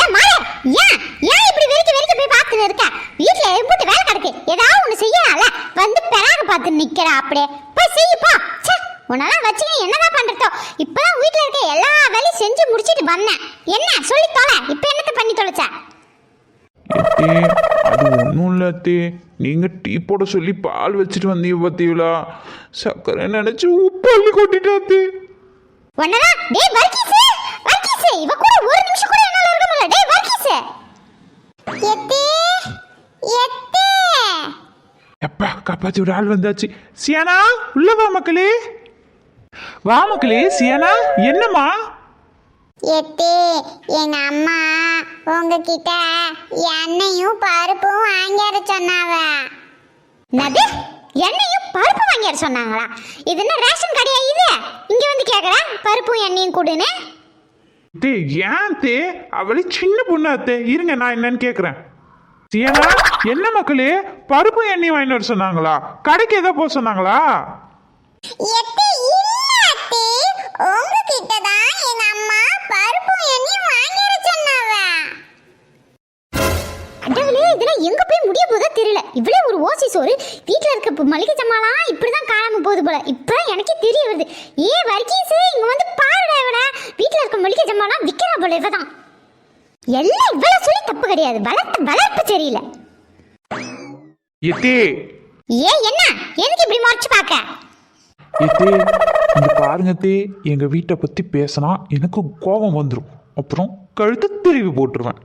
ஏன் மாற ஏன்? ஏன் இப்படி வெறிக்க வெறிக்க போய் பார்த்துன்னு இருக்க? வீட்ல எம்புட்டு வேலை கிடக்கு. ஏதாவது ஒண்ணு செய்யலாம்ல வந்து பெறாக பார்த்து நிக்கிற அப்படியே போய் செய்யுப்பா ச்சே உன்னெல்லாம் வச்சுக்கிட்டு என்னதான் பண்றதோ? இப்பதான் வீட்ல இருக்க எல்லா வேலையும் செஞ்சு முடிச்சிட்டு வந்தேன். என்ன? சொல்லி தொலை. இப்போ என்னத்த பண்ணி தொலைச்ச? அது ஒன்றும் இல்லை அத்தே. நீங்கள் டீ போட சொல்லி பால் வச்சுட்டு வந்தீங்க பார்த்தீங்களா சர்க்கரை நினச்சி உப்பு அள்ளி கொட்டிட்டாத்தே உன்னதான்? டேய் வர்க்கீஸ் வர்க்கீஸ் இவ கூட ஒரு நிமிஷம் கூட டேய் வர்க்கீஸ் எத்தே எத்தே! எப்பா காப்பாத்தி ஒரு ஆள் வந்தாச்சு. சியானா உள்ள வா மக்களே. வா மக்களே சியானா என்னம்மா? எத்தே எங்க அம்மா உங்ககிட்ட எண்ணெயும் பருப்பும் வாங்கி வர சொன்னாவ. என்னது? எண்ணெயும் பருப்பு வாங்கி வர சொன்னாங்களா? இது என்ன ரேஷன் கடையா இது? இங்க வந்து கேக்குறேன் பருப்பும் எண்ணெயும் கொடுன்னு. தே ஏன் தே? அவளே சின்ன பொண்ணு அத்தே இருங்க நான் என்னன்னு கேட்குறேன் சியானா என்ன மக்களே? பருப்பு எண்ணெய் வாங்கிட்டு வர சொன்னாங்களா? கடைக்கு ஏதோ போக சொன்னாங்களா? இதெல்லாம் எங்க போய் முடிய போதோ தெரியல. இவ்வளவு ஒரு ஓசி சோறு. வீட்ல இருக்க மளிகை ஜமாலாம் இப்படிதான் காணாம போகுது போல. இப்பதான் எனக்கே தெரிய வருது. ஏ வர்க்கீஸ் இங்க வந்து பாருடா இருக்க மளிகை ஜமாலாம் விக்கிறா போல இவதான். எல்லாம் இவ்வளவு சொல்லி தப்பு கிடையாது. வளர்த்து வளர்ப்பு சரியில்லை எத்தே ஏ என்ன? எதுக்கு இப்படி மறைச்சு பார்க்க? எத்தே இங்க பாருங்க தே எங்க வீட்டை பத்தி பேசினா எனக்கு கோபம் வந்துடும் அப்புறம் கழுத்து திருவி போட்டுருவேன்.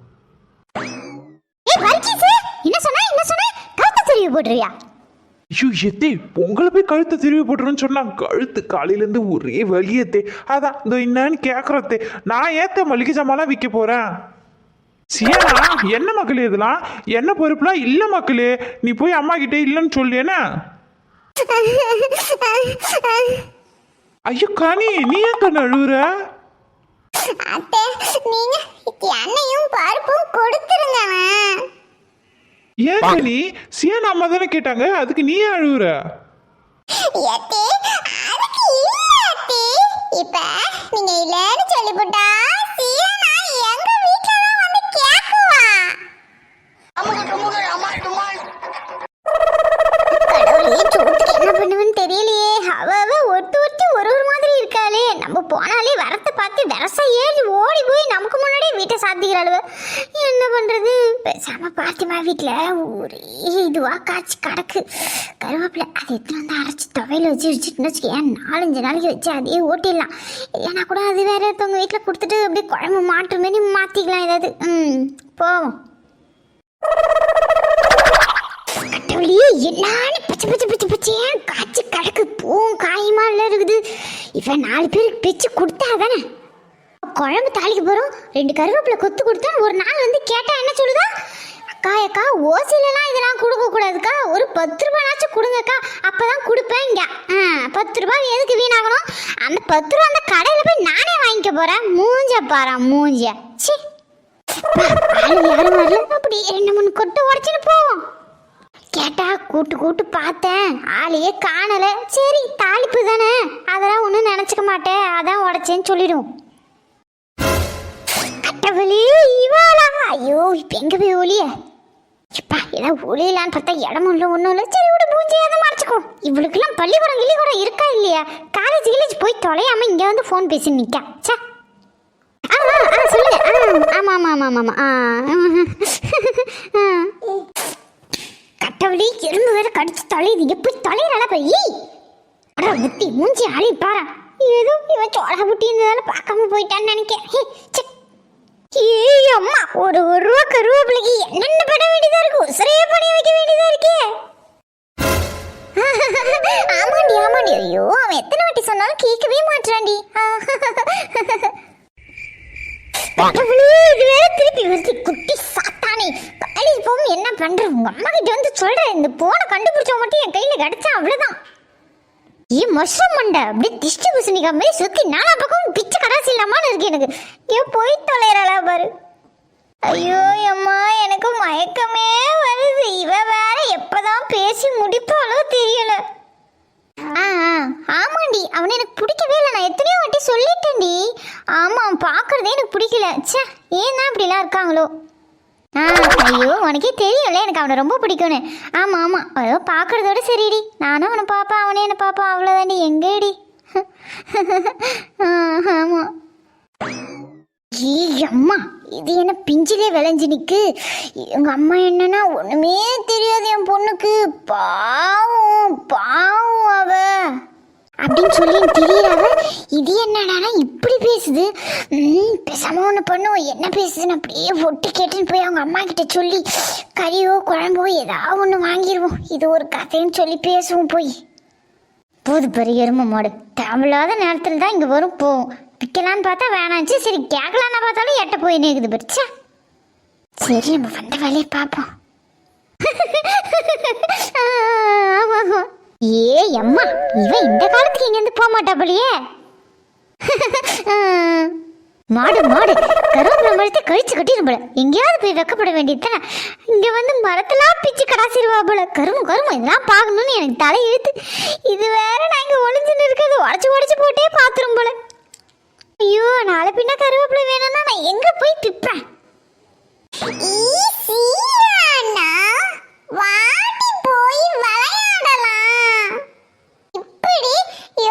ஏ வர்க்கீஸ் என்ன சொன்னா? என்ன சொன்னா? கழுத்தை திருவி போடுறியா ஐயோ எத்தே உங்களை போய் கழுத்தை திருவி போட்டுருன்னு சொன்னா கழுத்து காலையிலேருந்து ஒரே வலியத்தே அதான் இந்த என்னன்னு கேட்குறத்தே நான் ஏத்த மளிகை சாமான்லாம் விற்க போறேன். சீனா என்ன மக்களே இதெல்லாம்? என்ன பொறுப்புலாம் இல்லை மக்களே நீ போய் அம்மா கிட்டே இல்லைன்னு சொல்லியேனா? ஐயோ கனி நீ ஏன் கண்ணு அழுகுற அத்தை நீங்க எண்ணெயும் பருப்பும் கொடுத்துருங்க ஏன் கனி சியானா அம்மா தானே கேட்டாங்க. அதுக்கு நீ அத்தே இப்ப நீங்க இல்லன்னு சொல்லிவிட்டா சீனா எங்க வீட்ல தான் வந்து கேக்குவா? கடவுளே சோத்துக்கு என்ன பண்ணுவேன்னு தெரியலையே. அவ அவ ஒருத்தி ஒருத்தி ஒரு ஒரு மாதிரி இருக்காளே. நம்ம போனாலே வரத்தை பார்த்து வரசா ஏறி ஓடி போய் நமக்கு முன்னாடியே வீட்டை என்ன பண்றது பேசாம பாத்திமா வீட்டில் ஒரே இதுவாக காய்ச்சி கிடக்கு கருவேப்பிலை அதை எத்தனை வந்து அரைச்சி துவையில் வச்சு வச்சுட்டுன்னு வச்சுக்கேன் நாலஞ்சு நாளைக்கு வச்சு அதே ஓட்டிடலாம். இல்லைன்னா கூட அது வேற ஒருத்தவங்க வீட்டில் கொடுத்துட்டு அப்படியே குழம்பு மாற்று மாரி மாற்றிக்கலாம் ஏதாவது. ம் போவோம். கடவுளே எல்லாரும் பச்சை பச்சை பச்சை பச்சையா காய்ச்சி கிடக்கு பூவும் காயுமா இல்லை இருக்குது? இவன் நாலு பேருக்கு பிச்சு கொடுத்தா தானே? குழம்பு தாளிக்க போகிறோம் ரெண்டு கருவேப்பிலை கொத்து கொடுத்தா ஒரு நாள் வந்து கேட்டால் என்ன சொல்லுதா? அக்கா அக்கா ஓசிலலாம் இதெல்லாம் கொடுக்கக்கூடாதுக்கா ஒரு பத்து ரூபாய்னாச்சும் கொடுங்கக்கா. அப்போ தான் கொடுப்பேன் இங்கே ஆ, பத்து ரூபாய் எதுக்கு வீணாகணும்? அந்த பத்து ரூபா அந்த கடையில் போய் நானே வாங்கிக்க போகிறேன் மூஞ்ச பாரா மூஞ்ச. சி யாரும் வரல அப்படி ரெண்டு மூணு கொட்டு உடச்சின்னு போவோம். கேட்டா கூட்டு கூட்டு பார்த்தேன். ஆளையே காணலை. சரி தாளிப்பு தானே. அதெல்லாம் ஒன்றும் நினச்சிக்க மாட்டேன். அதான் உடச்சேன்னு சொல்லிடும். கட்டவலி இவாளா? ஐயோ இப்போ எங்கே போய் ஒளிய? இப்பா ஏதாவது ஒளியலான்னு பார்த்தா இடமும் இல்லை ஒன்றும் இல்லை சரி விட மூஞ்சி அதை மறைச்சிக்கோ. இவளுக்கெல்லாம் பள்ளிக்கூடம் கிள்ளிக்கூடம் இருக்கா இல்லையா? காலேஜ் கிலேஜ் போய் தொலையாம இங்கே வந்து ஃபோன் பேசி நிற்கா சே ஆ கட்டவழி எறும்பு வேற கடிச்சு தொலையுது. எப்படி தொலைறாளா போய்? ஏய்! அட புத்தி மூஞ்சி ஆளி பாரா. ஏதோ இவன் சோழ புட்டி இருந்ததால பார்க்காம போயிட்டான்னு நினைக்கிறேன் ஹே, ஒரு ஒரு ரூபா கருவேப்பிலைக்கு என்னென்ன பண்ண வேண்டியதா இருக்கும் உசரையே பண்ணி வைக்க வேண்டியதா இருக்கே. ஆமாண்டி ஆமாண்டி. ஐயோ அவன் எத்தனை வாட்டி சொன்னாலும் கேட்கவே மாட்டான்டி இது வேற திருப்பி வருது. குட்டி சாத்தானே. காலேஜ் போகும் என்ன பண்ற உங்க அம்மா கிட்ட வந்து சொல்ற இந்த போனை கண்டுபிடிச்சவன் மட்டும் என் கையில கிடைச்சா அவ்வளவுதான். ஏ மஷ்ரூம் மண்டை? அப்படியே திஷ்டி குசினிக்கா மாதிரி சுத்தி நாலா பக்கம் பிச்சை கடாசி இல்லாமல் இருக்கு எனக்கு. ஏ போய் தொலைறலா பாரு. ஐயோ அம்மா எனக்கு மயக்கமே வருது. இவ வேற எப்பதான் பேசி முடிப்பாளோ தெரியல. ஆ ஆ, ஆமாண்டி அவனை எனக்கு பிடிக்கவே இல்லை. நான் எத்தனையோ வாட்டி சொல்லிட்டேன்டி. ஆமாம் அவன் பார்க்கறதே எனக்கு பிடிக்கல. ச்சே ஏன் தான் இப்படிலாம் இருக்காங்களோ? ஆ ஐயோ உனக்கே தெரியும்ல எனக்கு அவனை ரொம்ப பிடிக்கும்னு. ஆமாம் ஆமாம் அதோ பார்க்கறதோட சரிடி. நானும் அவனை பா அவனே என்னை அவ்வளோதாண்டி எங்கேடி? ஆமாம் ஏய் அம்மா இது என்ன பிஞ்சிலே விளைஞ்சு நிற்கு எங்கள் அம்மா என்னன்னா ஒன்றுமே தெரியாது என் பொண்ணுக்கு. பாவம் பாவம் அவ. அப்படின்னு சொல்லி தெரியறாவ இது என்னடானா இப்படி பேசுது. பேசாம ஒன்று பண்ணுவோம். என்ன பேசுதுன்னு அப்படியே ஒட்டு கேட்டுன்னு போய் அவங்க அம்மா கிட்ட சொல்லி கறியோ குழம்போ ஏதாவது ஒன்று வாங்கிடுவோம் இது ஒரு கதைன்னு சொல்லி பேசுவோம் போய். போது பெரிய எருமை மாடு. தேவையில்லாத நேரத்தில் தான் இங்கே வரும் போகும் பிக்கலான்னு பார்த்தா வேணாச்சு சரி கேட்கலான்னு பார்த்தாலும் எட்ட போய் நேக்குது பிரிச்சா சரி நம்ம வந்த வேலையை பார்ப்போம். ஏ அம்மா இவன் இந்த காலத்துக்கு இங்கேருந்து போக மாட்டா போலியே. மாடு மாடு. கருவேப்பிலை மரத்தை கழிச்சு கட்டிடும் போல. எங்கேயாவது போய் வெக்கப்பட வேண்டியதுதானே இங்க வந்து மரத்தெல்லாம் பிச்சு கடாசிடுவா போல. கரும கரும. இதெல்லாம் பார்க்கணும்னு எனக்கு தலை இழுத்து. இது வேற நான் இங்க ஒளிஞ்சுன்னு இருக்கிறது உடச்சு உடச்சு போட்டே பாத்துரும் போல. ஐயோ நாளை பின்ன கருவேப்பிலை வேணும்னா நான் எங்க போய் திப்பேன் வாடி போய் விளையாடலாம் இப்படி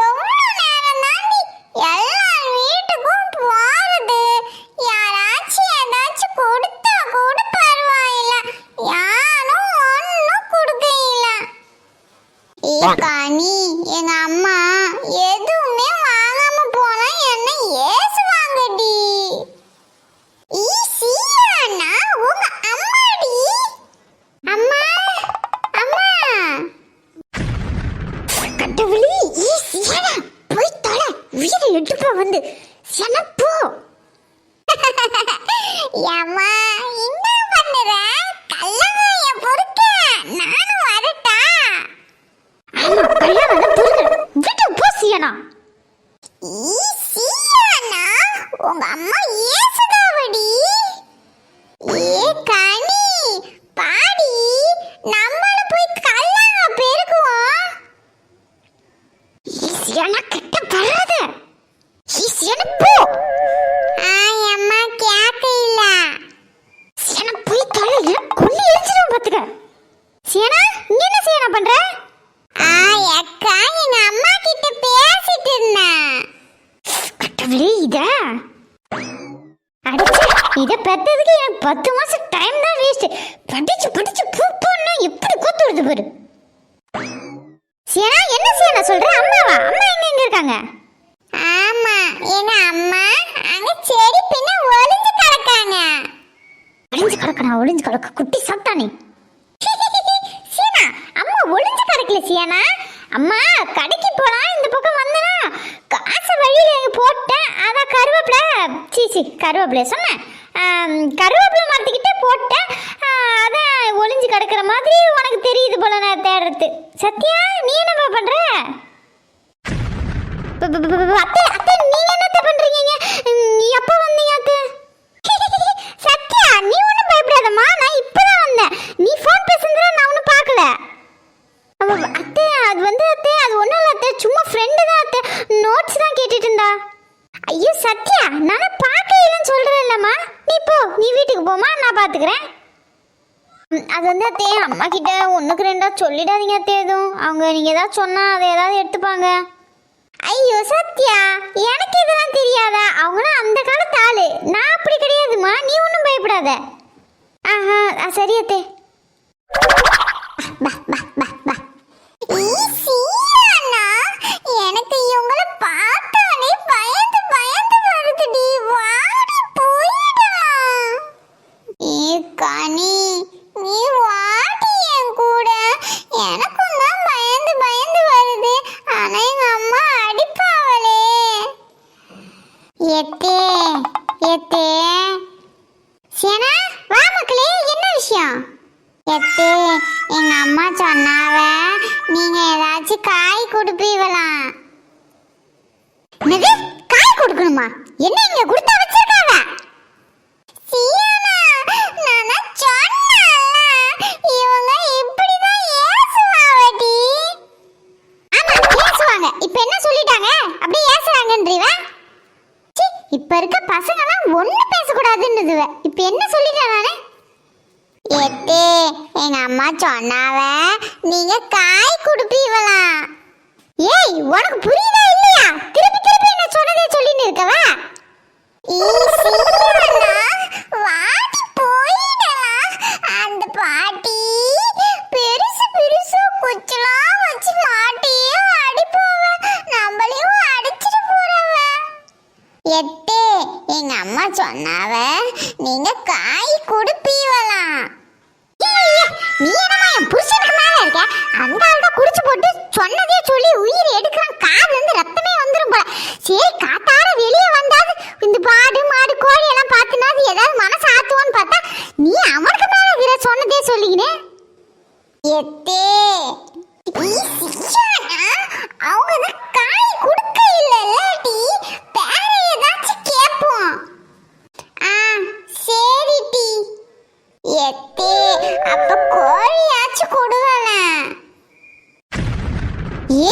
எவ்வளவு நேரம் தாண்டி எல்லா வீட்டுக்கும் போறது யாராச்சும் ஏதாச்சும் கொடுத்தா கூட பரவாயில்ல யாரும் ஒன்றும் கொடுக்கல கனி எங்க அம்மா எதுவுமே வாங்காம போனா என்ன ஏசுவாங்கடி ஈஸியானா உங்க அம்மாடி. அம்மா அம்மா. கடவுளே ஈ போய் தொலை உயிரை எடுப்பா வந்து. சினப்போ ஏம்மா என்ன பண்ணுற? கல்லவாய பொறுக்க. நானும் வரட்டா. ஆமா கல்லவாய விட்டு போ சியனா. ஈ உங்க அம்மா ஏசுதாவடி? ஏ கனி பாடி நான் கடவுளே இத? அடிச்சே இத பெத்ததுக்கு எனக்கு பத்து மாசம் டைம் தான் வேஸ்ட் படிச்சு படிச்சு பூ போடணும் எப்படி கொத்து விடுது பாரு சியனா என்ன சியனா சொல்ற? அம்மாவா? அம்மா எங்க எங்க இருக்காங்க? ஆமா எங்க அம்மா? அங்க செடி பின்ன ஒளிஞ்சு கிடக்காங்க ஒளிஞ்சு கிடக்கணும் ஒளிஞ்சு கிடக்க. குட்டி சாப்பிட்டானே சியனா அம்மா ஒளிஞ்சு கிடக்கல சியனா அம்மா கடைக்கு போலாம் இந்த பக்கம் காசை வழியில் போட்டேன். அதான் கருவேப்பிலை சீ சீ கருவேப்பிலை சொன்னேன். கருவேப்பிலை மரத்துக்கிட்ட போட்டேன். அதான் ஒளிஞ்சு கிடக்கிற மாதிரி உனக்கு தெரியுது போல நான் தேடுறது. சத்யா நீ என்னப்பா பண்ணுற அத்தை அத்தை நீங்க என்னத்த பண்றீங்க ம், எப்போ வந்தீங்க அத்தை சத்யா நீ ஒன்றும் பயப்படாதம்மா நான் இப்பதான் வந்தேன் நீ ஃபோன் பேசுனதுல நான் ஒன்றும் பார்க்கல அவ அத்தை அது வந்து அத்தை அது ஒன்றும் இல்லை அத்தை சும்மா ஃப்ரெண்டு தான் அத்தை நோட்ஸ் தான் கேட்டுட்டு இருந்தா ஐயோ சத்யா நான் பார்க்கலன்னு சொல்கிறேன் இல்லைம்மா நீ போ நீ வீட்டுக்கு போமா நான் பார்த்துக்கிறேன் ம், அது வந்து அத்தே அம்மா கிட்ட ஒன்றுக்கு ரெண்டா சொல்லிடாதீங்க அத்தே எதுவும். அவங்க நீங்கள் ஏதாவது சொன்னால் அதை ஏதாவது எடுத்துப்பாங்க. ஐயோ சத்யா எனக்கு இதெல்லாம் தெரியாதா? அவங்களாம் அந்த காலத்து ஆளு. நான் அப்படி கிடையாதுமா நீ ஒன்றும் பயப்படாத. ஆஹா சரி அத்தே. எனக்கு வா மக்களே என்ன விஷயம்? எத்தே எங்க அம்மா சொன்னாவ நீங்க ஏதாச்சும் காய் கொடுப்பீவலாம் என்னது? காய் கொடுக்கணுமா? என்ன இங்க கொடுத்தா வச்சிருக்காவ? இப்ப என்ன சொல்லிட்டாங்க? அப்படியே ஏசுறாங்கன்றீவன் இப்ப இருக்க பசங்கலாம் ஒண்ணு பேசக்கூடாதுன்னுதுவ. இப்ப என்ன சொல்லிட்டானே எத்தே எங்க அம்மா சொன்னாவ நீங்க காய் குடுப்பீவலாம் ஏய் உனக்கு புரியுதா இல்லையா? திருப்பி திருப்பி என்ன சொன்னதே சொல்லின்னு இருக்கவா?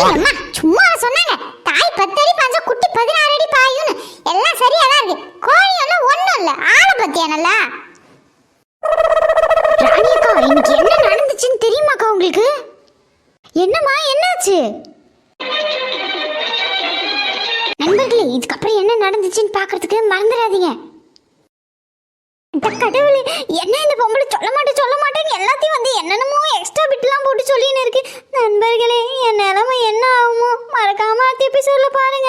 அம்மா சும்மா சொன்னாங்க. தாய் பத்தடி பாஞ்ச குட்டி பதினாறு அடி பாயும்னு எல்லாம் சரியா தான் இருக்கு. கோழி ஒன்றும் ஒன்றும் இல்லை. ஆளை பத்தியா நல்லா ராணியக்கா இன்னைக்கு என்ன நடந்துச்சுன்னு தெரியுமாக்கா உங்களுக்கு? என்னம்மா என்னாச்சு? நண்பர்களே இதுக்கப்புறம் என்ன நடந்துச்சுன்னு பார்க்கறதுக்கு மறந்துடாதீங்க. கடவுளே என்ன இந்த பொம்பளை சொல்ல மாட்டேன் சொல்ல மாட்டேன்னு எல்லாத்தையும் வந்து என்னென்னமோ எக்ஸ்ட்ரா பிட்லாம் போட்டு சொல்லின்னு இருக்கு. நண்பர்களே என் நிலைமை என்ன ஆகுமோ மறக்காம அடுத்த எபிசோட்ல பாருங்க.